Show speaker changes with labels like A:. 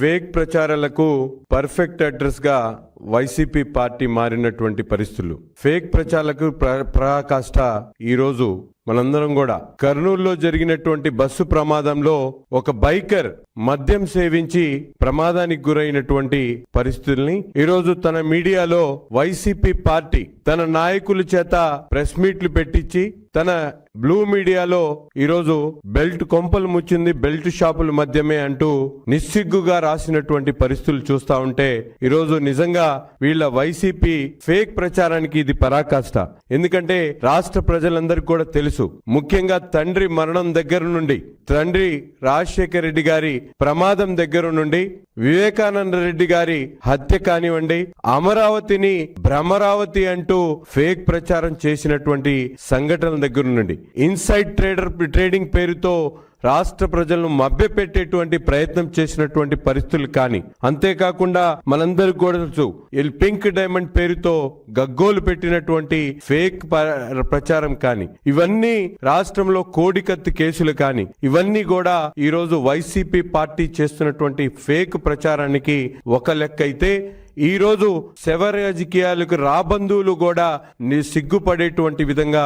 A: Fake ప్రచారాలకు perfect అడ్రస్గా YCP party మారినటువంటి పరిస్థితులు. ఫేక్ ప్రచారాలకు ప్ర- పరాకాష్ట ఈరోజు మనందరం కూడా. కర్నూలులో జరిగినటువంటి బస్సు ప్రమాదంలో ఒక బైకర్ మద్యం సేవించి ప్రమాదానికి గురైనటువంటి పరిస్థితుల్ని ఈరోజు తన మీడియాలో వైసీపీ పార్టీ తన నాయకుల చేత ప్రెస్ మీట్లు పెట్టించి తన బ్లూ మీడియాలో ఈరోజు బెల్ట్ కొంపలు ముచ్చింది బెల్ట్ షాపుల మధ్యమే అంటూ నిస్సిగ్గుగా రాసినటువంటి పరిస్థితులు చూస్తా ఉంటే ఈరోజు నిజంగా వీళ్ళ వైసీపీ ఫేక్ ప్రచారానికి ఇది పరాకాష్ట. ఎందుకంటే రాష్ట్ర ప్రజలందరికీ కూడా తెలుసు ముఖ్యంగా తండ్రి మరణం దగ్గర నుండి తండ్రి రాజశేఖర రెడ్డి గారి ప్రమాదం దగ్గర నుండి వివేకానంద రెడ్డి గారి హత్య కానివ్వండి అమరావతిని భ్రమరావతి అంటూ ఫేక్ ప్రచారం చేసినటువంటి సంఘటనల దగ్గర నుండి. ఇన్సైడ్ ట్రేడర్ ట్రేడింగ్ పేరుతో రాష్ట్ర ప్రజలను మభ్యపెట్టేటువంటి ప్రయత్నం చేసినటువంటి పరిస్థితులు కానీ అంతేకాకుండా మనందరికి కూడా తెలుసు ఈ పింక్ డైమండ్ పేరుతో గగ్గోలు పెట్టినటువంటి ఫేక్ ప్రచారం కానీ ఇవన్నీ రాష్ట్రంలో కోడికత్తి కేసులు కానీ ఇవన్నీ కూడా ఈ రోజు వైసీపీ పార్టీ చేస్తున్నటువంటి ఫేక్ ప్రచారానికి ఒక లెక్క అయితే ఈ రోజు శవ రాజకీయాలకు రాబంధువులు కూడా సిగ్గుపడేటువంటి విధంగా